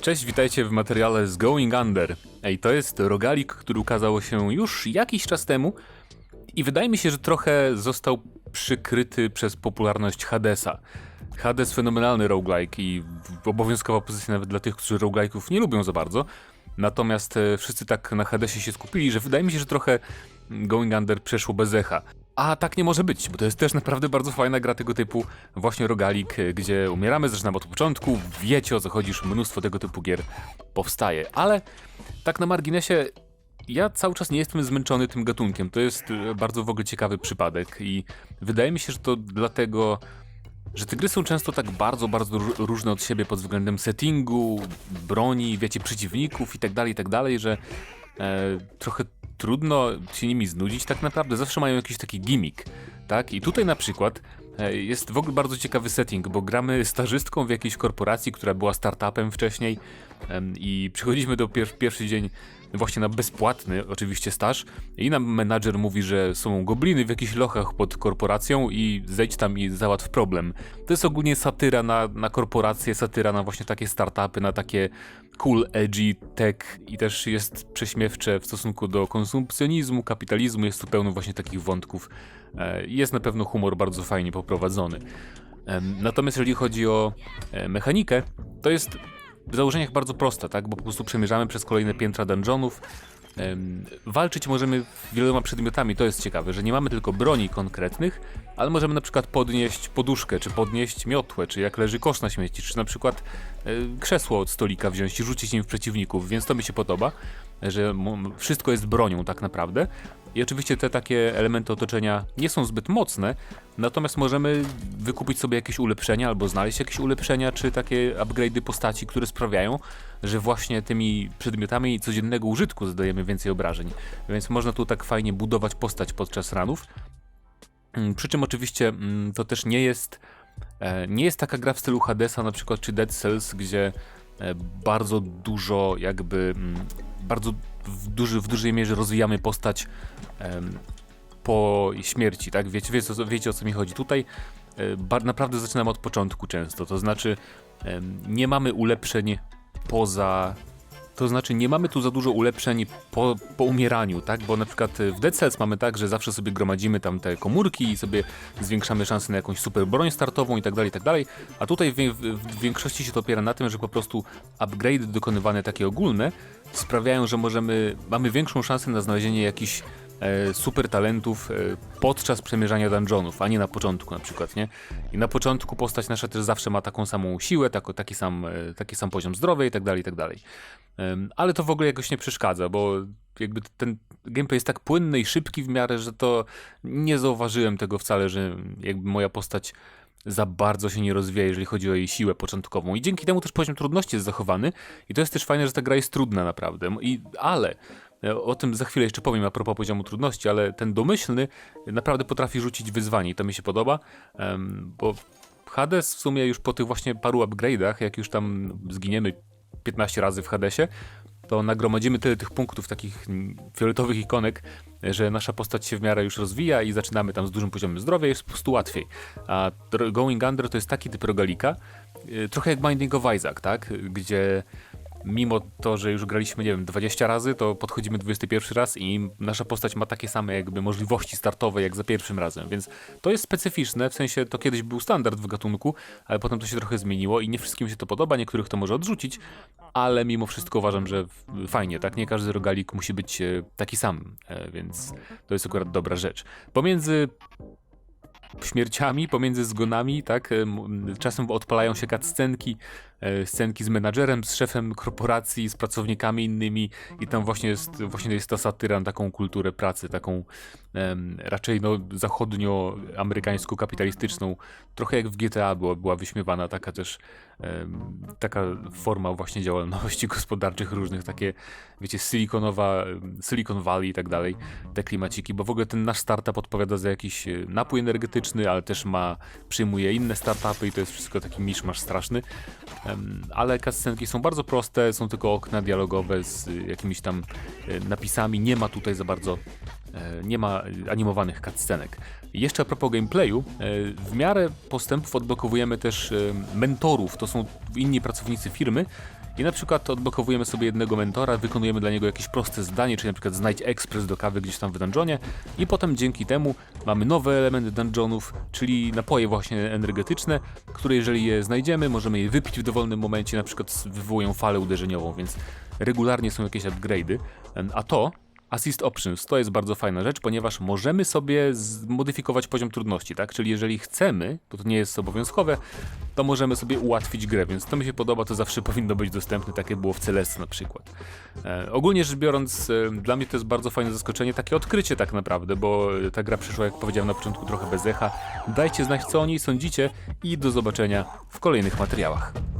Cześć, witajcie w materiale z Going Under. Ej, to jest rogalik, który ukazał się już jakiś czas temu i wydaje mi się, że trochę został przykryty przez popularność Hadesa. Hades fenomenalny roguelike i obowiązkowa pozycja nawet dla tych, którzy roguelike'ów nie lubią za bardzo. Natomiast e, wszyscy tak na Hadesie się skupili, że wydaje mi się, że trochę Going Under przeszło bez echa. A tak nie może być, bo to jest też naprawdę bardzo fajna gra tego typu, właśnie rogalik, e, gdzie umieramy, zaczynamy od początku, wiecie o co chodzi, już mnóstwo tego typu gier powstaje. Ale tak na marginesie, ja cały czas nie jestem zmęczony tym gatunkiem. To jest e, bardzo w ogóle ciekawy przypadek i wydaje mi się, że to dlatego, że te gry są często tak bardzo, bardzo ró- różne od siebie pod względem settingu, broni, wiecie, przeciwników i tak dalej, i tak że e, trochę trudno się nimi znudzić tak naprawdę. Zawsze mają jakiś taki gimmick, tak? I tutaj na przykład e, jest w ogóle bardzo ciekawy setting, bo gramy stażystką w jakiejś korporacji, która była startupem wcześniej i przychodzimy do pier pierwszy dzień właśnie na bezpłatny oczywiście staż i nam menadżer mówi, że są gobliny w jakichś lochach pod korporacją i zejdź tam i załatw problem. To jest ogólnie satyra na, na korporacje, satyra na właśnie takie startupy, na takie cool, edgy tech i też jest prześmiewcze w stosunku do konsumpcjonizmu, kapitalizmu, jest tu pełno właśnie takich wątków. E, Jest na pewno humor bardzo fajnie poprowadzony. Natomiast jeżeli chodzi o e, mechanikę, to jest w założeniach bardzo prosta, tak? Bo po prostu przemierzamy przez kolejne piętra dungeonów. Em, walczyć możemy wieloma przedmiotami, to jest ciekawe, że nie mamy tylko broni konkretnych, ale możemy na przykład podnieść poduszkę, czy podnieść miotłę, czy jak leży kosz na śmieci, czy na przykład e, krzesło od stolika wziąć i rzucić nim w przeciwników, więc to mi się podoba, że wszystko jest bronią tak naprawdę. I oczywiście te takie elementy otoczenia nie są zbyt mocne, natomiast możemy wykupić sobie jakieś ulepszenia albo znaleźć jakieś ulepszenia, czy takie upgrade'y postaci, które sprawiają, że właśnie tymi przedmiotami codziennego użytku zadajemy więcej obrażeń. Więc można tu tak fajnie budować postać podczas ranów. Mm, Przy czym oczywiście mm, to też nie jest e, nie jest taka gra w stylu Hadesa na przykład czy Dead Cells, gdzie e, bardzo dużo jakby mm, bardzo w, duży, w dużej mierze rozwijamy postać em, po śmierci, tak? Wiecie, wiecie, o- wiecie o co mi chodzi. Tutaj e, naprawdę zaczynamy od początku często, to znaczy nie mamy ulepszeń poza to znaczy, nie mamy tu za dużo ulepszeń po, po umieraniu, tak? Bo na przykład w Dead Cells mamy tak, że zawsze sobie gromadzimy tam te komórki i sobie zwiększamy szanse na jakąś super broń startową i tak dalej, i tak dalej. A tutaj w, w, w większości się to opiera na tym, że po prostu upgrade dokonywane takie ogólne sprawiają, że możemy, mamy większą szansę na znalezienie jakichś e, super talentów e, podczas przemierzania dungeonów, a nie na początku na przykład, nie? I na początku postać nasza też zawsze ma taką samą siłę, tako, taki, sam, e, taki sam poziom zdrowia i tak dalej, i tak dalej. Em, Ale to w ogóle jakoś nie przeszkadza, bo jakby ten gameplay jest tak płynny i szybki w miarę, że to nie zauważyłem tego wcale, że jakby moja postać za bardzo się nie rozwija, jeżeli chodzi o jej siłę początkową. I dzięki temu też poziom trudności jest zachowany. I to jest też fajne, że ta gra jest trudna naprawdę. I, ale e, o tym za chwilę jeszcze powiem a propos poziomu trudności, ale ten domyślny naprawdę potrafi rzucić wyzwanie i to mi się podoba, bo Hades w sumie już po tych właśnie paru upgrade'ach, jak już tam zginiemy 15 razy w Hadesie, to nagromadzimy tyle tych punktów, takich mm, fioletowych ikonek, że nasza postać się w miarę już rozwija i zaczynamy tam z dużym poziomem zdrowia, jest po prostu łatwiej. A Going Under to jest taki typ rogalika, y, trochę jak Binding of Isaac, tak? Gdzie mimo to, że już graliśmy, nie wiem, 20 razy, to podchodzimy 21 raz i nasza postać ma takie same jakby możliwości startowe jak za pierwszym razem, więc to jest specyficzne, w sensie to kiedyś był standard w gatunku, ale potem to się trochę zmieniło i nie wszystkim się to podoba, niektórych to może odrzucić, ale mimo wszystko uważam, że fajnie, tak? Nie każdy rogalik musi być e, taki sam, e, więc to jest akurat dobra rzecz. Pomiędzy śmierciami, pomiędzy zgonami, tak? e, Czasem odpalają się cutscenki, scenki z menadżerem, z szefem korporacji, z pracownikami innymi. I tam właśnie jest, właśnie jest ta satyra na taką kulturę pracy, taką raczej no, zachodnioamerykańsko-kapitalistyczną, trochę jak w GTA była, była wyśmiewana taka też taka forma właśnie działalności gospodarczych różnych, takie wiecie, silikonowa, Silicon Valley i tak dalej, te klimaciki, bo w ogóle ten nasz startup odpowiada za jakiś e, napój energetyczny, ale też ma, przyjmuje inne startupy i to jest wszystko taki miszmasz straszny, ale cutscenki są bardzo proste, są tylko okna dialogowe z y, jakimiś tam y, napisami, nie ma tutaj za bardzo E, Nie ma animowanych cutscenek. Jeszcze a propos gameplayu, e, w miarę postępów odblokowujemy też e, mentorów, to są inni pracownicy firmy i na przykład odblokowujemy sobie jednego mentora, wykonujemy dla niego jakieś proste zadanie, czyli na przykład znajdź ekspres do kawy gdzieś tam w dungeonie i potem dzięki temu mamy nowe elementy dungeonów, czyli napoje właśnie energetyczne, które jeżeli je znajdziemy, możemy je wypić w dowolnym momencie, na przykład wywołują falę uderzeniową, więc regularnie są jakieś upgrade'y, a to Assist Options to jest bardzo fajna rzecz, ponieważ możemy sobie zmodyfikować poziom trudności, tak? Czyli jeżeli chcemy, bo to nie jest obowiązkowe, to możemy sobie ułatwić grę, więc to mi się podoba, to zawsze powinno być dostępne, takie było w Celeste na przykład. E, ogólnie rzecz biorąc, e, dla mnie to jest bardzo fajne zaskoczenie, takie odkrycie tak naprawdę, bo ta gra przyszła, jak powiedziałem na początku, trochę bez echa. Dajcie znać, co o niej sądzicie i do zobaczenia w kolejnych materiałach.